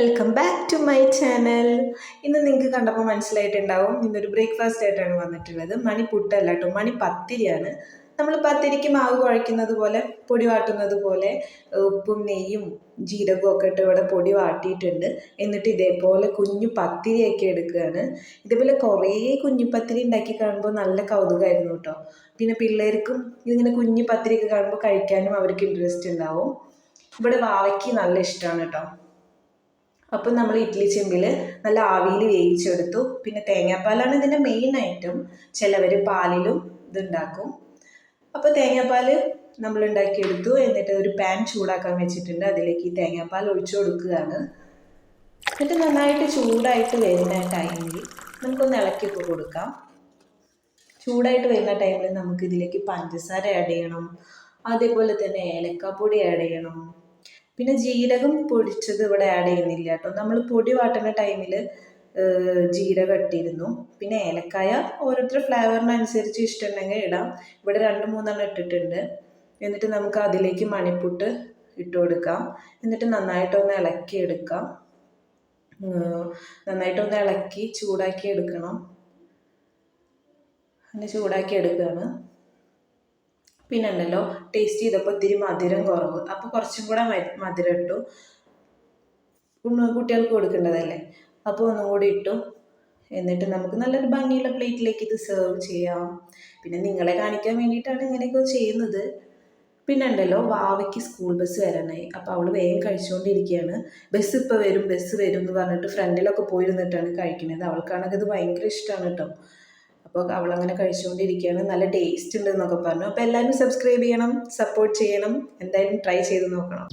Welcome back to my channel ഇന്ന് നിങ്ങൾക്ക് കണ്ടപ്പോൾ മനസ്സിലായിട്ടുണ്ടാവും ഇന്നൊരു ബ്രേക്ക്ഫാസ്റ്റ് ആയിട്ടാണ് വന്നിട്ടുള്ളത്. മണി പുട്ടല്ല കേട്ടോ മണി പത്തിരിയാണ്. നമ്മൾ പത്തിരിക്ക് മാവ് കുഴയ്ക്കുന്നത് പോലെ പൊടി വാട്ടുന്നത് പോലെ ഉപ്പും നെയ്യും ജീരകവും ഒക്കെ ഇട്ട് ഇവിടെ പൊടി വാട്ടിയിട്ടുണ്ട്. എന്നിട്ട് ഇതേപോലെ കുഞ്ഞു പത്തിരിയൊക്കെ എടുക്കുകയാണ്. ഇതേപോലെ കുറേ കുഞ്ഞു പത്തിരി ഉണ്ടാക്കി കാണുമ്പോൾ നല്ല കൗതുകമായിരുന്നു കേട്ടോ പിന്നെ പിള്ളേർക്കും ഇതിങ്ങനെ കുഞ്ഞു പത്തിരിയൊക്കെ കാണുമ്പോൾ കഴിക്കാനും അവർക്ക് ഇൻട്രസ്റ്റ് ഉണ്ടാവും. ഇവിടെ വാവയ്ക്ക് നല്ല ഇഷ്ടമാണ് കേട്ടോ അപ്പം നമ്മൾ ഇഡ്ഡലി ചെമ്പിൽ നല്ല ആവിയിൽ വേവിച്ചെടുത്തു. പിന്നെ തേങ്ങാപ്പാലാണ് ഇതിന്റെ മെയിൻ ഐറ്റം ചിലവർ പാലിലും ഇതുണ്ടാക്കും. അപ്പോൾ തേങ്ങാപ്പാൽ നമ്മൾ ഉണ്ടാക്കിയെടുത്തു. എന്നിട്ട് ഒരു പാൻ ചൂടാക്കാൻ വെച്ചിട്ടുണ്ട്. അതിലേക്ക് ഈ തേങ്ങാപ്പാൽ ഒഴിച്ചു കൊടുക്കുകയാണ്. എന്നിട്ട് നന്നായിട്ട് ചൂടായിട്ട് വരുന്ന ടൈമിൽ നമുക്കൊന്ന് ഇളക്കിയൊക്കെ കൊടുക്കാം. ചൂടായിട്ട് വരുന്ന ടൈമിൽ നമുക്ക് ഇതിലേക്ക് പഞ്ചസാര ആഡ് ചെയ്യണം. അതേപോലെ തന്നെ ഏലക്കാപ്പൊടി ആഡ് ചെയ്യണം. പിന്നെ ജീരകം പൊടിച്ചത് ഇവിടെ ആഡ് ചെയ്യുന്നില്ല കേട്ടോ. നമ്മൾ പൊടി വാട്ടുന്ന ടൈമിൽ ജീരകം ഇട്ടിരുന്നു. പിന്നെ ഏലക്കായ ഓരോരുത്തരുടെ ഫ്ലേവറിനനുസരിച്ച് ഇഷ്ടമുണ്ടെങ്കിൽ ഇടാം. ഇവിടെ രണ്ട് മൂന്നെണ്ണം ഇട്ടിട്ടുണ്ട്. എന്നിട്ട് നമുക്ക് അതിലേക്ക് മണിപ്പുട്ട് ഇട്ട് കൊടുക്കാം. എന്നിട്ട് നന്നായിട്ടൊന്ന് ഇളക്കി എടുക്കാം. നന്നായിട്ടൊന്ന് ഇളക്കി ചൂടാക്കി എടുക്കണം. അങ്ങനെ ചൂടാക്കി എടുക്കുകയാണ്. പിന്നെ ഉണ്ടല്ലോ ടേസ്റ്റ് ചെയ്തപ്പോൾ ഇത്തിരി മധുരം കുറവ്. അപ്പോൾ കുറച്ചും കൂടെ മധുരം ഇട്ടു. കുട്ടികൾക്ക് കൊടുക്കേണ്ടതല്ലേ? അപ്പോൾ ഒന്നും കൂടി ഇട്ടു. എന്നിട്ട് നമുക്ക് നല്ലൊരു ഭംഗിയുള്ള പ്ലേറ്റിലേക്ക് ഇത് സെർവ് ചെയ്യാം. പിന്നെ നിങ്ങളെ കാണിക്കാൻ വേണ്ടിയിട്ടാണ് ഇങ്ങനെയൊക്കെ ചെയ്യുന്നത്. പിന്നെ ഉണ്ടല്ലോ വാവയ്ക്ക് സ്കൂൾ ബസ് വരാനായി അപ്പോൾ അവൾ വേഗം കഴിച്ചുകൊണ്ടിരിക്കുകയാണ് ബസ് ഇപ്പോൾ വരും ബസ് വരും എന്ന് പറഞ്ഞിട്ട് ഫ്രണ്ടിലൊക്കെ പോയിരുന്നിട്ടാണ് കഴിക്കുന്നത് അവൾക്കാണെങ്കിൽ ഇത് ഭയങ്കര ഇഷ്ടമാണ് കേട്ടോ അപ്പോൾ അവളങ്ങനെ കഴിച്ചുകൊണ്ടിരിക്കുകയാണ്. നല്ല ടേസ്റ്റ് ഉണ്ട് എന്നൊക്കെ പറഞ്ഞു. അപ്പോൾ എല്ലാവരും സബ്സ്ക്രൈബ് ചെയ്യണം സപ്പോർട്ട് ചെയ്യണം. എന്തായാലും ട്രൈ ചെയ്ത് നോക്കണം.